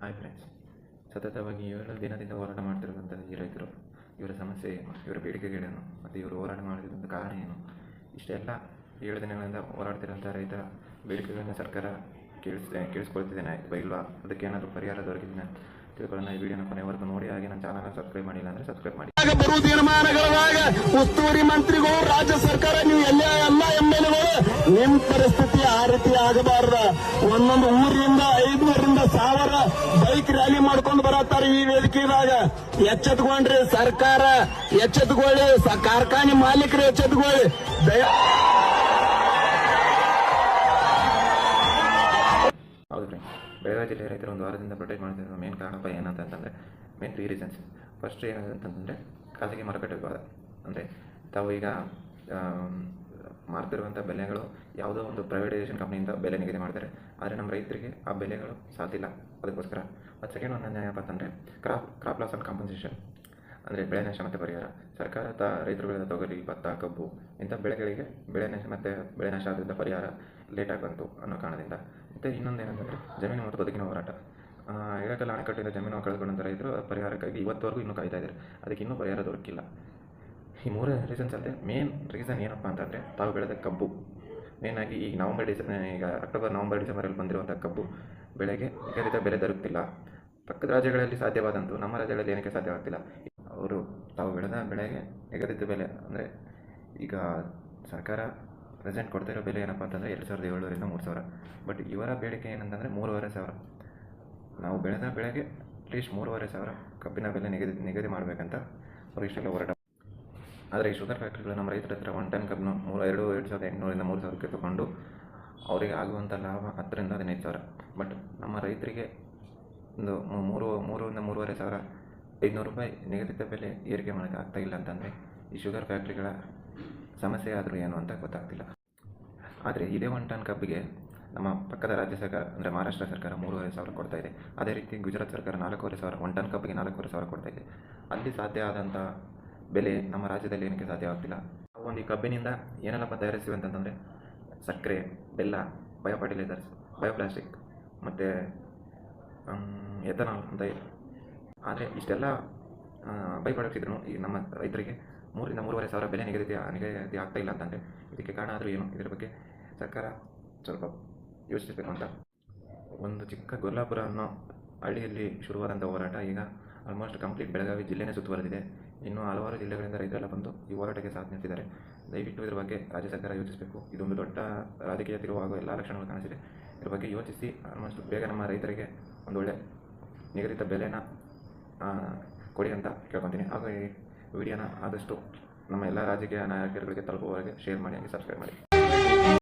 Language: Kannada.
ಹಾಯ್ ಫ್ರೆಂಡ್ಸ್ ಸತತವಾಗಿ ಏಳು ದಿನದಿಂದ ಹೋರಾಟ ಮಾಡ್ತಿರುವಂಥ ಈ ರೈತರು, ಇವರ ಸಮಸ್ಯೆ ಏನು, ಇವರ ಬೇಡಿಕೆಗಳೇನು, ಮತ್ತು ಇವರು ಹೋರಾಟ ಮಾಡಿದಂಥ ಕಾರಣ ಏನು? ಇಷ್ಟೆಲ್ಲ ಏಳು ದಿನಗಳಿಂದ ಹೋರಾಡ್ತಿರೋಂಥ ರೈತರ ಬೇಡಿಕೆಗಳನ್ನ ಸರ್ಕಾರ ಕೇಳಿಸ್ ಕೇಳಿಸ್ಕೊಳ್ತಿದ್ದೇನೆ ಇಲ್ವಾ? ಅದಕ್ಕೆ ಏನಾದರೂ ಪರಿಹಾರ ದೊರಕಿದ್ದೇನೆ ತಿಳ್ಕೊಳ್ಳೋಣ. ಈ ವಿಡಿಯೋನ ಕೊನೆವರೆಗೂ ನೋಡಿ. ಹಾಗೆ ನನ್ನ ಚಾನಲ್ನ ಸಬ್ಸ್ಕ್ರೈಬ್ ಮಾಡಿಲ್ಲ ಅಂದರೆ ಸಬ್ಸ್ಕ್ರೈಬ್ ಮಾಡಿ. ಬರುವ ತೀರ್ಮಾನಗಳಾಗ ಉಸ್ತುವಾರಿ ಮಂತ್ರಿಗಳು, ರಾಜ್ಯ ಸರ್ಕಾರ, ನೀವು ಎಲ್ಲ ಎಲ್ಲ ಎಂ ಎಲ್ ನಿಮ್ ಪರಿಸ್ಥಿತಿ ಆ ರೀತಿ ಆಗಬಾರ್ದ. ಒಂದೊಂದು ಐದುವರಿಂದ ಸಾವಿರ ಬೈಕ್ ರ್ಯಾಲಿ ಮಾಡ್ಕೊಂಡು ಬರತ್ತಾರೆ ಈ ವೇದಿಕೆದಾಗ. ಎಚ್ಚೆತ್ಕೊಂಡ್ರಿ ಸರ್ಕಾರ, ಎಚ್ಚೆತ್ಕೊಳ್ಳಿ ಕಾರ್ಖಾನೆ ಮಾಲೀಕರು ಎಚ್ಚೆತ್ಕೊಳ್ಳಿ. ಹೌದು ಬೆಳಗಾವಿ ಜಿಲ್ಲೆ ರೈತರು ಒಂದು ವಾರದಿಂದ ಪ್ರೊಟೆಕ್ಟ್ ಮಾಡ್ತಿರೋ ಮೇನ್ ಕಾರಣಪ್ಪ ಏನಂತ ಅಂತಂದ್ರೆ ಮೇನ್ ತ್ರೀ ರೀಸನ್ಸ್ ಫಸ್ಟ್ ಏನಂತಂದ್ರೆ ಖಾಸಗಿ ಮಾರುಕಟ್ಟೆ ವಿವಾದ. ಅಂದರೆ ತಾವು ಈಗ ಮಾರ್ತಿರುವಂಥ ಬೆಲೆಗಳು ಯಾವುದೋ ಒಂದು ಪ್ರೈವೇಟೈಸೇಷನ್ ಕಂಪ್ನಿಯಿಂದ ಬೆಲೆ ನಿಗದಿ ಮಾಡ್ತಾರೆ. ಆದರೆ ನಮ್ಮ ರೈತರಿಗೆ ಆ ಬೆಲೆಗಳು ಸಾಧ್ಯ ಅದಕ್ಕೋಸ್ಕರ ಮತ್ತು ಸೆಕೆಂಡ್ ಒಂದು ಏನಪ್ಪ ಅಂತಂದರೆ crop crop loss and compensation ಅಂದರೆ ಬೆಳೆ ನಾಶ ಮತ್ತು ಪರಿಹಾರ. ಸರ್ಕಾರ ತ ರೈತರು ಬೆಳೆದ ತೊಗರಿ ಭತ್ತ ಕಬ್ಬು ಇಂಥ ಬೆಳೆಗಳಿಗೆ ಬೆಳೆ ನಾಶ ಮತ್ತು ಬೆಳೆ ನಾಶ ಆದ್ದರಿಂದ ಪರಿಹಾರ ಲೇಟಾಗಿ ಬಂತು ಅನ್ನೋ ಕಾರಣದಿಂದ. ಮತ್ತು ಇನ್ನೊಂದು ಏನಂತಂದರೆ ಜಮೀನು ಮತ್ತು ಬದುಕಿನ ಹೋರಾಟ. ಆ, ಅಣೆಕಟ್ಟಿನ ಜಮೀನು ಕಳೆದುಕೊಂಡಂಥ ರೈತರು ಪರಿಹಾರಕ್ಕಾಗಿ ಇವತ್ತವರೆಗೂ ಇನ್ನೂ ಕಾಯ್ತಾ ಇದ್ದಾರೆ. ಅದಕ್ಕೆ ಇನ್ನೂ ಪರಿಹಾರ ದೊರಕಿಲ್ಲ. ಈ ಮೂರು ರೀಸನ್ಸ್ ಅಲ್ಲದೆ ಮೇನ್ ರೀಸನ್ ಏನಪ್ಪ ಅಂತಂದರೆ, ತಾವು ಬೆಳೆದ ಕಬ್ಬು. ಮೇನಾಗಿ ಈಗ ನವಂಬರ್ ಡಿಸೆಂಬರ್ ಈಗ ಅಕ್ಟೋಬರ್ ನವಂಬರ್ ಡಿಸೆಂಬರಲ್ಲಿ ಬಂದಿರುವಂಥ ಕಬ್ಬು ಬೆಳೆಗೆ ನಿಗದಿತ ಬೆಲೆ ದೊರಕುತ್ತಿಲ್ಲ ಪಕ್ಕದ ರಾಜ್ಯಗಳಲ್ಲಿ ಸಾಧ್ಯವಾದಂತು, ನಮ್ಮ ರಾಜ್ಯಗಳಲ್ಲಿ ಏನಕ್ಕೆ ಸಾಧ್ಯವಾಗ್ತಿಲ್ಲ? ಅವರು ತಾವು ಬೆಳೆದ ಬೆಳೆಗೆ ನಿಗದಿತ ಬೆಲೆ, ಅಂದರೆ ಈಗ ಸರ್ಕಾರ ಪ್ರೆಸೆಂಟ್ ಕೊಡ್ತಿರೋ ಬೆಲೆ ಏನಪ್ಪ ಅಂತಂದರೆ ಎರಡು ಸಾವಿರದ ಏಳುವರಿಂದ ಮೂರು ಸಾವಿರ. ಬಟ್ ಇವರ ಬೇಡಿಕೆ ಏನಂತಂದರೆ ಮೂರುವರೆ ಸಾವಿರ. ನಾವು ಬೆಳೆದ ಬೆಳೆಗೆ ಅಟ್ಲೀಸ್ಟ್ ಮೂರುವರೆ ಸಾವಿರ ಕಬ್ಬಿನ ಬೆಲೆ ನಿಗದಿ ನಿಗದಿ ಮಾಡಬೇಕಂತ ಅವರು ಇಷ್ಟೆಲ್ಲ ಹೋರಾಟ ಆದರೆ ಈ ಶುಗರ್ ಫ್ಯಾಕ್ಟ್ರಿಗಳು ನಮ್ಮ ರೈತರ ಹತ್ರ ಒನ್ ಟೈಮ್ ಕಬ್ಬನ್ನು ಮೂರು ಎರಡು ಎರಡು ಸಾವಿರದ ಎಂಟುನೂರಿಂದ ಮೂರು ಸಾವಿರಕ್ಕೆ ತಗೊಂಡು ಅವರಿಗೆ ಆಗುವಂಥ ಲಾಭ ಹತ್ತರಿಂದ ಹದಿನೈದು ಸಾವಿರ. ಬಟ್ ನಮ್ಮ ರೈತರಿಗೆ ಒಂದು ಮೂರು, ಮೂರರಿಂದ ಮೂರುವರೆ ಸಾವಿರ ಐದುನೂರು ರೂಪಾಯಿ ನಿಗದಿತ ಬೆಲೆ ಏರಿಕೆ ಮಾಡೋಕ್ಕೆ ಆಗ್ತಾ ಇಲ್ಲ ಅಂತಂದರೆ ಈ ಶುಗರ್ ಫ್ಯಾಕ್ಟ್ರಿಗಳ ಸಮಸ್ಯೆ ಆದರೂ ಏನು ಅಂತ ಗೊತ್ತಾಗ್ತಿಲ್ಲ. ಆದರೆ ಇದೇ ಒನ್ ಟನ್ ಕಬ್ಬಿಗೆ ನಮ್ಮ ಪಕ್ಕದ ರಾಜ್ಯ ಸರ್ಕಾರ, ಅಂದರೆ ಮಹಾರಾಷ್ಟ್ರ ಸರ್ಕಾರ ಮೂರುವರೆ ಸಾವಿರ ಕೊಡ್ತಾ ಇದೆ. ಅದೇ ರೀತಿ ಗುಜರಾತ್ ಸರ್ಕಾರ ನಾಲ್ಕೂವರೆ ಸಾವಿರ ಒನ್ ಟನ್ ಕಬ್ಬಿಗೆ ನಾಲ್ಕೂವರೆ ಸಾವಿರ ಕೊಡ್ತಾ ಇದೆ. ಅಲ್ಲಿ ಸಾಧ್ಯ ಆದಂಥ ಬೆಲೆ ನಮ್ಮ ರಾಜ್ಯದಲ್ಲಿ ಏನಕ್ಕೆ ಸಾಧ್ಯವಾಗ್ತಿಲ್ಲ ನಾವು ಒಂದು ಈ ಕಬ್ಬಿನಿಂದ ಏನೆಲ್ಲಪ್ಪ ತಯಾರಿಸ್ತೀವಿ ಅಂತಂದರೆ ಸಕ್ಕರೆ, ಬೆಲ್ಲ ಬಯೋ ಫರ್ಟಿಲೈಸರ್ಸ್ ಬಯೋ ಪ್ಲಾಸ್ಟಿಕ್ ಮತ್ತು ಎಥನಾಲ್ ಅಂತ ಇದೆ ಆದರೆ ಇಷ್ಟೆಲ್ಲ ಬೈ ಪ್ರಾಡಕ್ಟ್ಸ್ ಇದ್ರೂ ಈ ನಮ್ಮ ರೈತರಿಗೆ ಮೂರಿಂದ ಮೂರುವರೆ ಸಾವಿರ ಬೆಲೆ ನಿಗದಿತ ನಿಗದಿ ಆಗ್ತಾ ಇಲ್ಲ ಅಂತಂದರೆ ಇದಕ್ಕೆ ಕಾರಣ ಆದರೂ ಏನು? ಇದರ ಬಗ್ಗೆ ಸರ್ಕಾರ ಸ್ವಲ್ಪ ಯೋಚಿಸಬೇಕು ಅಂತ. ಒಂದು ಚಿಕ್ಕ ಗೊಲ್ಲಾಪುರ ಅನ್ನೋ ಹಳ್ಳಿಯಲ್ಲಿ ಶುರುವಾದಂಥ ಹೋರಾಟ ಈಗ ಆಲ್ಮೋಸ್ಟ್ ಕಂಪ್ಲೀಟ್ ಬೆಳಗಾವಿ ಜಿಲ್ಲೆನೇ ಸುತ್ತುವರೆದಿದೆ. ಇನ್ನು ಹಲವಾರು ಜಿಲ್ಲೆಗಳಿಂದ ರೈತರೆಲ್ಲ ಬಂದು ಈ ಹೋರಾಟಕ್ಕೆ ಸಾಥ್ ನೀಡ್ತಿದ್ದಾರೆ. ದಯವಿಟ್ಟು ಇದರ ಬಗ್ಗೆ ರಾಜ್ಯ ಸರ್ಕಾರ ಯೋಚಿಸಬೇಕು. ಇದೊಂದು ದೊಡ್ಡ ರಾಜಕೀಯ ತಿರುವು ಆಗೋ ಎಲ್ಲ ಲಕ್ಷಣಗಳು ಕಾಣಿಸಿದೆ. ಇದ್ರ ಬಗ್ಗೆ ಯೋಚಿಸಿ ಆಲ್ಮೋಸ್ಟ್ ಬೇಗ ನಮ್ಮ ರೈತರಿಗೆ ಒಂದು ಒಳ್ಳೆ ನಿಗದಿತ ಬೆಲೆನ ಕೊಡಿ ಅಂತ ಕೇಳ್ಕೊತೀನಿ. ಹಾಗೂ ಈ ವಿಡಿಯೋನ ಆದಷ್ಟು ನಮ್ಮ ಎಲ್ಲ ರಾಜಕೀಯ ನಾಯಕರುಗಳಿಗೆ ತಲುಪುವವರೆಗೆ ಶೇರ್ ಮಾಡಿ, ಹಾಗೆ ಸಬ್ಸ್ಕ್ರೈಬ್ ಮಾಡಿ.